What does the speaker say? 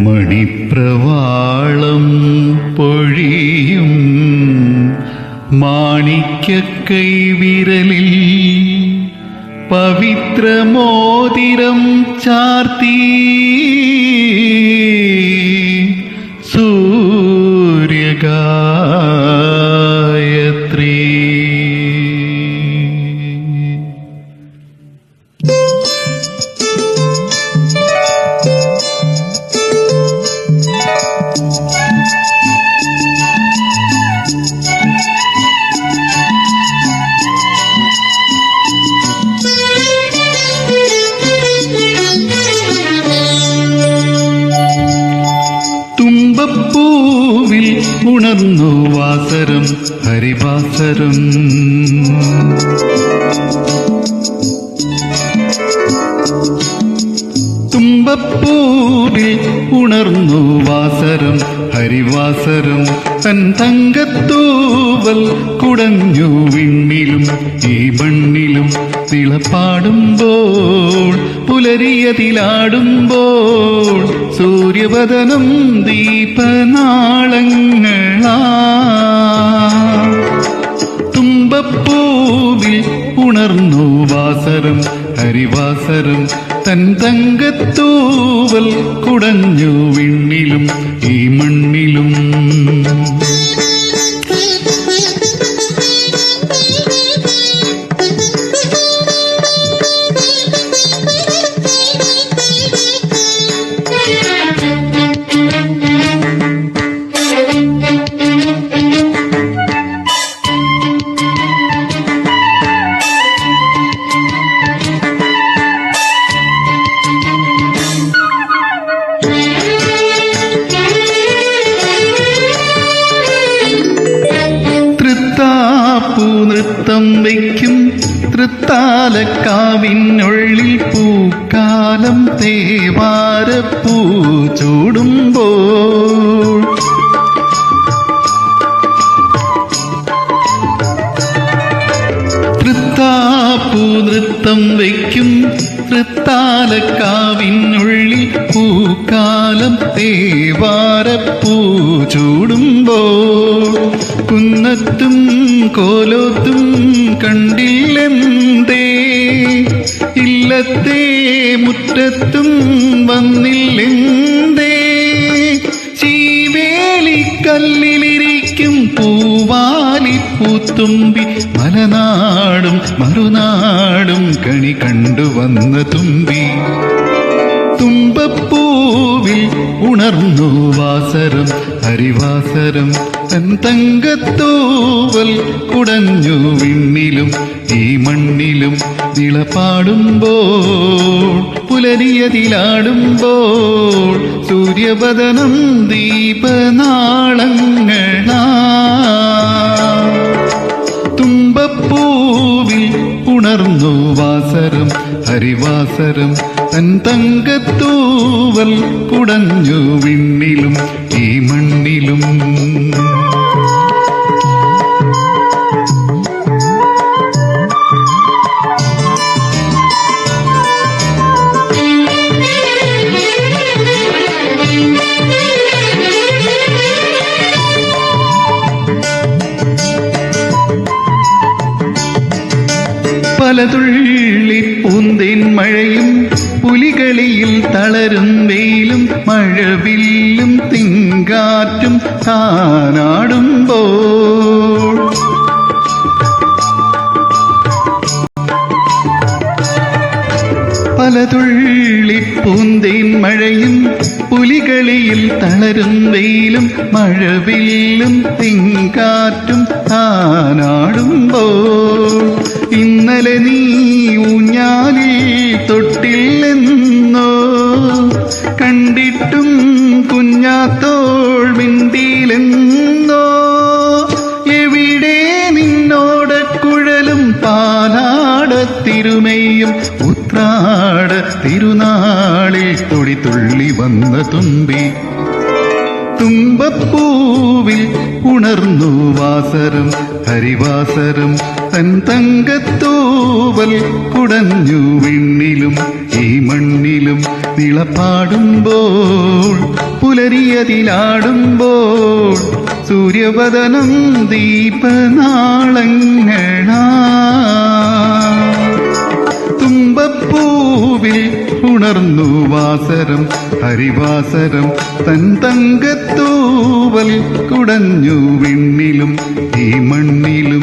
മണിപ്രവാളം പൊഴിയും മാണിക്യക്കൈ വിരലിൽ പവിത്രമോതിരം ചാർത്തി. സൂര്യഗായത്രീ ഉണർന്നു വാസരം ഹരിവാസരം. തുമ്പപ്പൂവിൽ ഉണർന്നു വാസരം ഹരിവാസരം. തൻ തങ്കത്തൂവൽ കുടഞ്ഞു വിണ്ണിലും ഈ മണ്ണിലും തിളപ്പാടുമ്പോൾ പുലരിയതിലാടുമ്പോൾ സൂര്യവദനം ദീപനാളങ്ങളാ. തുമ്പപ്പൂവിൽ ഉണർന്നു വാസരം ഹരിവാസരം. തൻ തങ്കത്തൂവൽ കുടഞ്ഞു വിണ്ണിലും ഈ മണ്ണിലും തൃത്താലക്കാവിനുള്ളിൽ പൂക്കാലം തേവാരപ്പൂ ചൂടുമ്പോൾ. തൃത്താപ്പൂ നൃത്തം വയ്ക്കും തൃത്താലക്കാവിനുള്ളിൽ പൂക്കാലം തേവാരപ്പൂ ചൂടുമ്പോൾ കുന്നത്തും കോലോത്തും കണ്ടില്ലെന്തേ? ഇല്ലത്തെ മുറ്റത്തും വന്നില്ലെന്തേ? ചീവേലിക്കല്ലിലിരിക്കും പൂവാലി പൂത്തുമ്പി മലനാടും മറുനാടും കണി കണ്ടുവന്ന തുമ്പി. തുമ്പപ്പൂവിൽ ഉണർന്നു വാസരം ഹരിവാസരം. തൻ തങ്കത്തൂവൽ കുടഞ്ഞു വിണ്ണിലും ഈ മണ്ണിലും നിളപാടുമ്പോൾ പുലരിയതിലാടുമ്പോൾ സൂര്യവദനം ദീപനാളങ്ങളാ തുമ്പപ്പൂവിൽ ഉണർന്നു വാസരം ഹരിവാസരം. തങ്കത്തൂവൽ കുടഞ്ഞു വിണ്ണിലും ഈ മണ്ണിലും. പലതുള്ളി പൂന്തേൻ മഴയും പുലികളിയിൽ തളരും വെയിലും മഴവില്ലും തിങ്കാറ്റും താനാടുമ്പോൾ. പലതുള്ളി പൂന്തേൻ മഴയും പുലികളിയിൽ തളരും വെയിലും മഴവില്ലും തിങ്കാറ്റും താനാടുമ്പോൾ. ഇന്നലെ നീ ഊഞ്ഞാലിൽ കണ്ടിട്ടും കുഞ്ഞാത്തോൾ മിണ്ടിയിലെന്നോ എവിടെ നിന്നോട് കുഴലും പാലാട തിരുമയും? ഉത്രാട തിരുനാളിൽ തൊടി തുള്ളി വന്ന തുമ്പി. തുമ്പപ്പൂവിൽ ഉണർന്നു വാസരം ഹരിവാസരം തങ്കത്തൂവൽ കുടഞ്ഞു വിണ്ണിലും ഈ മണ്ണിലും നിളപ്പാടുമ്പോൾ പുലരിയതിലാടുമ്പോൾ സൂര്യവദനം ദീപനാളങ്ങളാ. തുമ്പപ്പൂവിൽ ഉണർന്നു വാസരം ഹരിവാസരം തൻ തങ്കത്തൂവൽ കുടഞ്ഞു വിണ്ണിലും ഈ മണ്ണിലും